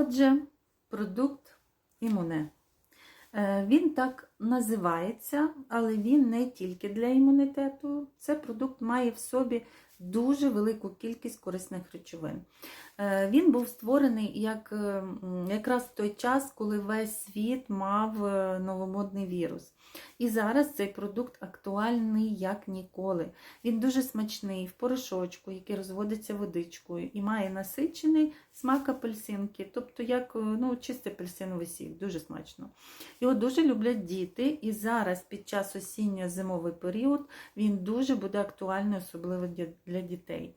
Отже, продукт імуне. Е, Він так називається, але він не тільки для імунітету. Це продукт має в собі дуже велику кількість корисних речовин. Е, Він був створений як, е, якраз в той час, коли весь світ мав е, новомодний вірус. І зараз цей продукт актуальний як ніколи. Він дуже смачний в порошочку, який розводиться водичкою, і має насичений смак апельсинки, тобто як е, ну, чистий апельсиновий сік, дуже смачно. Його дуже люблять діти, і зараз під час осінньо-зимовий період він дуже буде актуальний, особливо для- для дітей.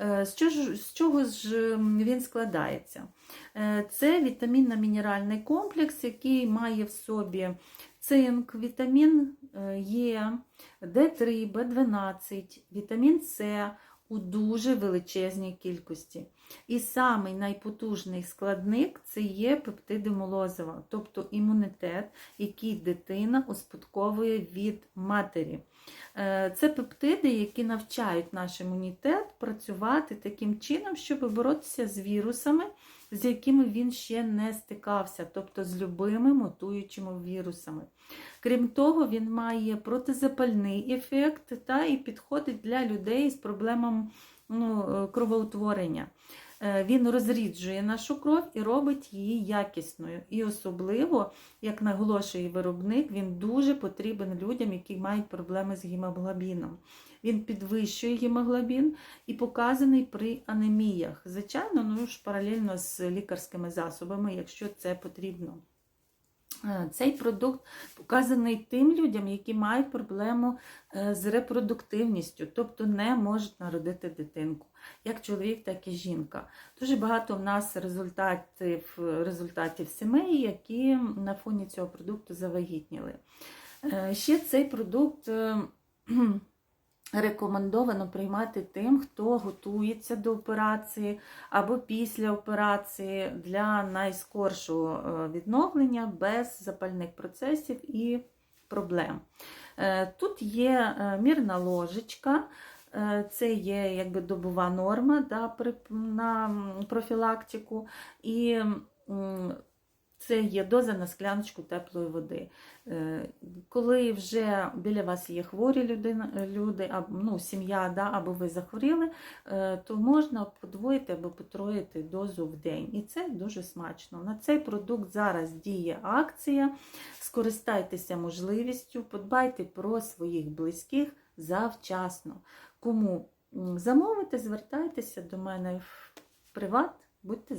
Е, З чого, ж- з чого ж він складається? Е, Це вітамінно-мінеральний комплекс, який має в собі цинк, вітамін е, Е, Д3, В12, вітамін С у дуже величезній кількості. І самий найпотужний складник це є пептиди молозива, тобто імунітет, який дитина успадковує від матері. Е, Це пептиди, які навчають наш імунітет працювати таким чином, щоб боротися з вірусами, з якими він ще не стикався, тобто з любими мутуючими вірусами. Крім того, він має протизапальний ефект та і підходить для людей з проблемами ну, е, кровоутворення. Е, Він розріджує нашу кров і робить її якісною. І особливо, як наголошує виробник, він дуже потрібен людям, які мають проблеми з гемоглобіном. Він підвищує гемоглобін і показаний при анеміях. Звичайно, ну ж паралельно з лікарськими засобами, якщо це потрібно. Е, Цей продукт показаний тим людям, які мають проблему е, з репродуктивністю, тобто не можуть народити дитинку, як чоловік, так і жінка. Дуже багато в нас результатів, результатів сімей, які на фоні цього продукту завагітніли. Е, Ще цей продукт рекомендовано приймати тим, хто готується до операції або після операції для найскоршого е, відновлення без запальних процесів і проблем. Е, Тут є е, мірна ложечка. Це є якби добова норма да, на профілактику, і це є доза на скляночку теплої води. Е, Коли вже біля вас є хворі людина, люди, ну, сім'я, да, або ви захворіли, е, то можна подвоїти або потроїти дозу в день. І це дуже смачно. На цей продукт зараз діє акція. Скористайтеся можливістю, подбайте про своїх близьких завчасно. Кому м, замовите, звертайтеся до мене в приват, будьте